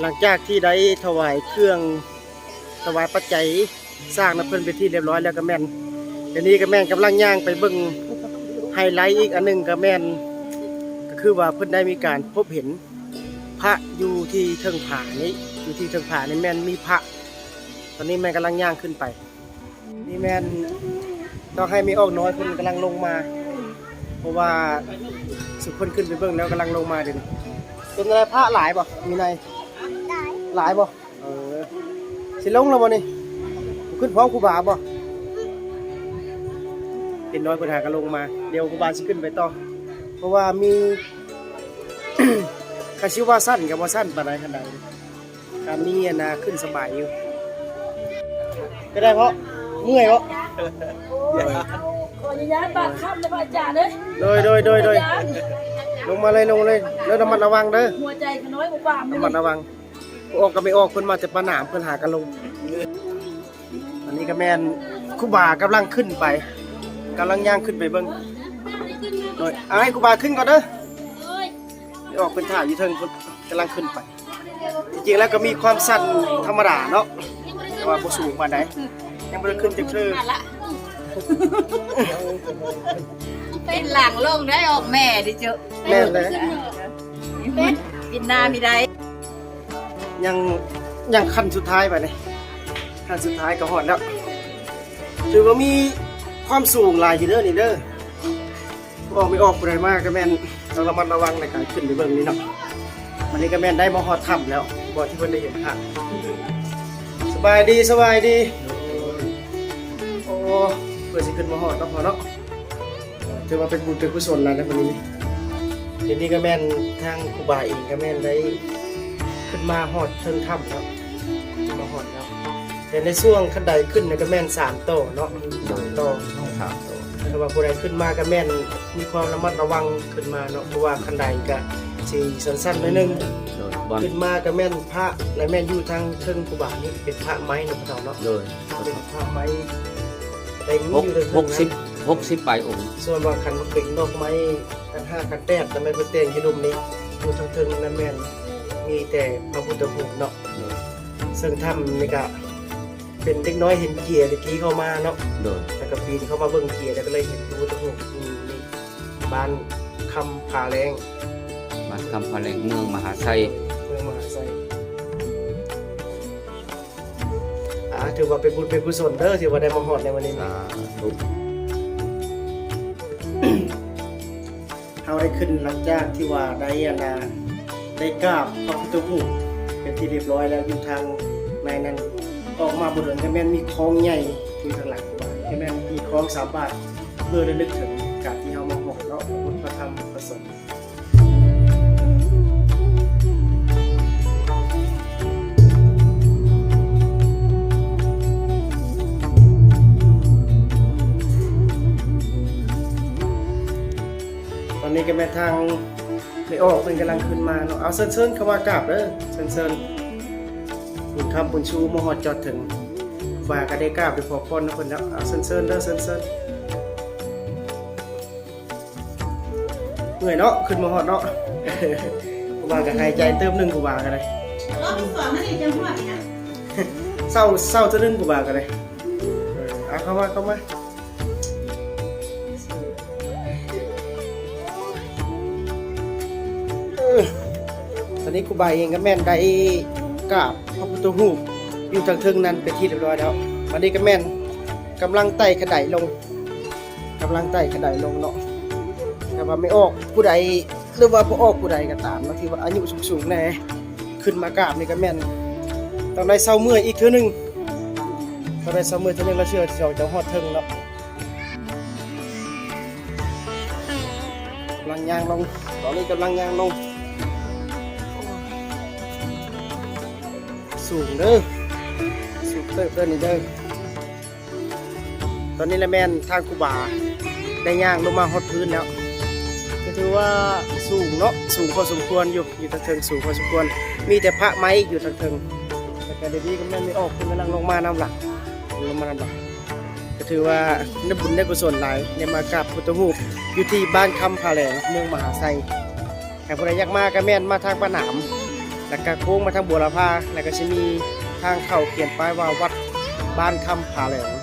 หลังจากที่ได้ถวายเครื่องถวายปัจจัยสร้างน้ำเพิ่อนไปที่เรียบร้อยแล้วก็แม่นเดี๋ยวนี้ก็แม่นกำลังย่างไปเบิ่งไฮไลท์อีกอันหนึงก็แม่นก็คือว่าเพิ่นได้มีการพบเห็นพระอยู่ที่เทิงผานี้อยู่ที่เทิงผานี่แม่นมีพระ ตอนนี้แม่นกำลังย่างขึ้นไป นี่แม่นต้องให้มีออกน้อยเพิ่นกำลังลงมา เพราะว่าสุดเพิ่นขึ้นไปเบิ่งแล้วกำลังลงมาเดี๋ยวนี้เป็นอะไรพระหลายบ่มีใน หลายบ่เออสิลงแล้วบ่นี่ขึ้นพร้อมครูบาบ่เป็นน้อยเพิ่นหากันลงมา เดี๋ยวครูบาสิขึ้นไปต่อ เพราะว่ามีคาชิว่าสั้นกับว่าสั้นปานใดขนาดใดการนี้นะขึ้นสบายอยู่ ก็ได้เพราะเมื่อยเพราะขออนุญาตบาดข้ามเลยพระอาจารย์เลยโดยโดยโดยโดยลงมาเลยลงมาเลยแล้วระมัดระวังเด้อหัวใจขน้อยกว่าไม่ระมัดระวัง ออกก็ไม่ออกเพิ่นมาแต่ปะหนามเพิ่นหากันลง อันนี้ก็แม่นครูบากำลังขึ้นไปกำลังย่างขึ้นไปเบิ่งโดยเอาให้ครูบาขึ้นก่อนเด้อเดี๋ยวออกเป็นท่าอยู่เทิงเพิ่นกำลังขึ้นไปจริงๆแล้วก็มีความสั้นธรรมดาเนาะแต่ว่าบ่สูงปานใดยังบ่ได้ขึ้นจักเทื่อเป็นหลังลงได้ออกแม่ดิเจ้าแม่นเลยกินนามีได้ ยังยังขั้นสุดท้ายไปเลยขั้นสุดท้ายก็หอดแล้วถือว่ามีความสูงหลายอยู่เด้อนี่เด้อออกไม่ออกอะไรมากก็แม่นต้องระมัดระวังในการขึ้นไปเบื้องนี้เนาะวันนี้ก็แม่นได้มาหอดถ้ำแล้วบ่ที่เพิ่นได้เห็นค่ะสบายดีสบายดีโอ้เพื่อสิขึ้นมาหอดเนาะพอเนาะถือว่าเป็นบุญเป็นกุศลแล้วนะวันนี้เดี๋ยวนี้ก็แม่นทางครูบาเองก็แม่นได้ ขึ้นมาหอดเทิงถ้ำครับขึ้นมาหอดแล้วแต่ในช่วงขั้นใดขึ้นเนี่ยก็แม่นสามโตเนาะสามโตครับถ้าว่าผู้ใดขึ้นมาก็แม่นมีความระมัดระวังขึ้นมาเนาะเพราะว่าขั้นใดก็สีสั้นๆหน่อยหนึงโดยบอลขึ้นมาก็แม่นพระและแม่นอยู่ทางเทิงกูบานี่เป็นพระไม้เนาะพระเจ้าเนาะโดยเป็นพระไม้เต็มหกอยู่เลยหกสิบหกสิบใบองค์ส่วนว่าคันมันเป็นดอกไม้คันห้าคันแปดแต่ไม่เป็นเตียงที่ดุมนี้อยู่ทางเทิงนั่นแม่น มีแต่พระพุทธรูปเนาะโดยซึ่งถ้ำนี่ก็เป็นเด็กน้อยเห็นเกียร์ตะกี้เข้ามาเนาะโดยแล้วก็ปีนเข้ามาเบิ่งเกียร์แล้วก็เลยเห็นรู้ตะหุกนี่นี่บ้านคำผาแรงบ้านคำพะแรงเมืองมหาไซเมืองมหาไซอ่าถือว่าเป็นบุญเป็นกุศลเด้อที่ว่าได้มาฮอดในวันนี้สาธุเฮาได้ขึ้นหลังจากที่ว่าได้อานา ได้กราบพระพุทธรูปเป็นที่เรียบร้อยแล้วอยู่ทางในนั้นออกมาบนถนนก็แม่นมีคลองใหญ่อยู่ทางหลังบ้านก็แม่นมีคลองสามบาทเพื่อระลึกถึงการที่เรามาหอกเนาะพระพุทธพระธรรมพระสงฆ์ตอนนี้ก็แม่ทาง ไม่ออกเป็นกำลังขึ้นมาเนาะเอาเซินเซินเข้ามากราบเด้อเซินเซินบุญคำบุญชูมหอดจอดถึงฝากก็ได้กราบไปขอพรนะคนแล้วเอาเซินเซินเด้อเซินเซินเหนื่อยเนาะขึ้นมาหอดเนาะกูบาก็หายใจเติมหนึ่งกูบากันเลยรอบสองนั่นเองจังหวะนี้เศร้าเศร้าเท่านึงกูบากันเลยเออเอาเข้ามาเข้ามา นนี้กูบาเองก็แม่นได้กราบพระพุทธรูปอยู่ทางเทิงนั้นเป็นที่เรียบร้อยแล้ววันนี้ก็แม่นกำลังไต่กระไดลงกำลังไต่กระไดลงเนาะแต่ว่าไม่ออกผู้ใดหรือว่าบ่ออกผู้ใดก็ตามบางทีว่าอายุสูงๆแน่ขึ้นมากราบนี่ก็แม่นต้องได้เศร้าเมื่อยอีกเทื่อหนึงต้องได้เศร้าเมื่อยเทื่อหนึงแล้วเชื่อที่เราจะฮอดเทิงแล้วกำลังยางลงตอนนี้กำลังยางลง สูงเด้อสูงเติบเด้อนี่เด้อตอนนี้ละแม่นทางกูบาได้ย่างลงมาฮอดพื้นแล้วก็ถือว่าสูงเนาะสูงพอสมควรอยู่อยู่ทางเทิงสูงพอสมควร มีแต่พระไม้อยู่ทางเทิงแต่กระเดบี้ก็ไม่ไม่ออกคุณกำลังลงมาน้ำหลักลงมาน้ำหลักก็ถือว่าได้บุญได้กุศลหลายในมากราบพุทธรูปอยู่ที่บ้านคำผาแหลงเมืองมหาไซแต่ผู้ใดอยากมาก็แม่นมาทางปะหนาม แล้วก็โค้งมาทางบัวละพาแล้วก็จะมีทางเข้าเขียนป้ายว่าวัดบ้านคำผาแหลง